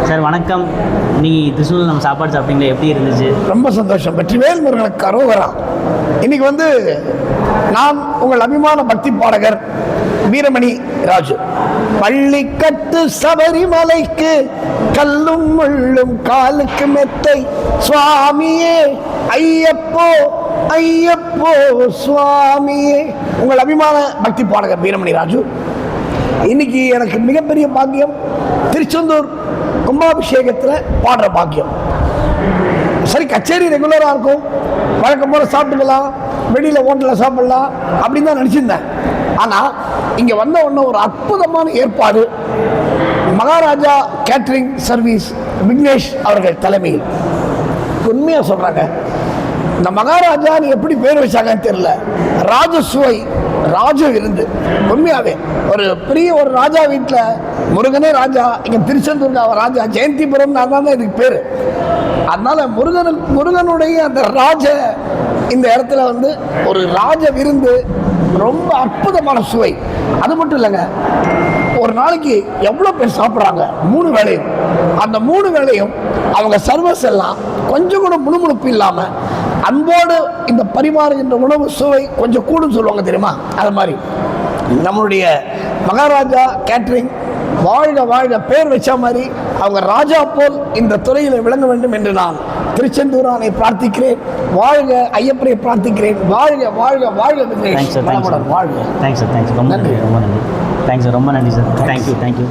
Sir வணக்கம். நீ திருச்சூரில் நம்ம சாப்பாடு சாப்பிட்டீங்களா? எப்படி இருந்துச்சு? ரொம்ப சந்தோஷம். வெற்றிவேல் முருகனுக்கு கரோகரா. இன்னைக்கு வந்து நான் உங்கள் அபிமான பக்தி பாடகர் வீரமணி ராஜு. பள்ளிக்கட்டு சபரிமலைக்கு கல்லும் முள்ளும் காலுக்கு மெத்தை. சுவாமியே ஐயப்போ ஐயப்போ சுவாமியே. உங்கள் அபிமான பக்தி பாடகர் வீரமணி ராஜு. இன்னைக்கு எனக்கு மிகப்பெரிய பாக்கியம் திருச்செந்தூர் கும்பாபிஷேகத்தில் பாடுற பாக்கியம். சரி கச்சேரி ரெகுலராக இருக்கும். வழக்கம் போல் சாப்பிட்டுக்கலாம். வெளியில் ஹோட்டலில் சாப்பிடலாம். அப்படின்னு தான் நினச்சிருந்தேன். ஆனால் இங்கே வந்த உடனே ஒரு அற்புதமான ஏற்பாடு மகாராஜா கேட்ரிங் சர்வீஸ் விக்னேஷ் அவர்கள் தலைமையில். உண்மையாக சொல்கிறாங்க இந்த மகாராஜான்னு எப்படி பேர் வச்சாங்கன்னு தெரியல. ராஜசுவை ராஜ விருந்து உண்மையாவே ஒரு பெரிய ஒரு ராஜா வீட்டில் முருகனே ராஜா இங்கே திருச்செந்தூர் அவர் ராஜா ஜெயந்திபுரம் தான் இதுக்கு பேர். அதனால முருகன் முருகனுடைய அந்த ராஜ இந்த இடத்துல வந்து ஒரு ராஜ விருந்து ரொம்ப அற்புதமான சுவை. அது மட்டும் இல்லைங்க ஒரு நாளைக்கு எவ்வளோ பேர் சாப்பிட்றாங்க? மூணு வேளையும். அந்த மூணு வேளையும் அவங்க சர்வஸ் எல்லாம் கொஞ்சம் கூட முணுமுணுப்பு இல்லாமல் அன்போடு இந்த பரிமாறுகின்ற உணவு சுவை கொஞ்சம் கூடும் சொல்லுவாங்க தெரியுமா? அது மாதிரி. நம்மளுடைய மகாராஜா கேட்ரிங் வாழ்க வாழ்க பேர் வச்ச மாதிரி அவங்க ராஜா போல் இந்த துறையில் விளங்க வேண்டும் என்று நான் திருச்செந்தூரானை பிரார்த்திக்கிறேன். வாழ்க ஐயப்பனை பிரார்த்திக்கிறேன். வாழ்க வாழ்க வாழ்க வாழ்க. தேங்க்ஸ் சார் தேங்க்ஸ் ரொம்ப நன்றி நன்றி. ரொம்ப நன்றி. தேங்க்ஸ் சார் ரொம்ப நன்றி சார் தேங்க்யூ தேங்க்யூ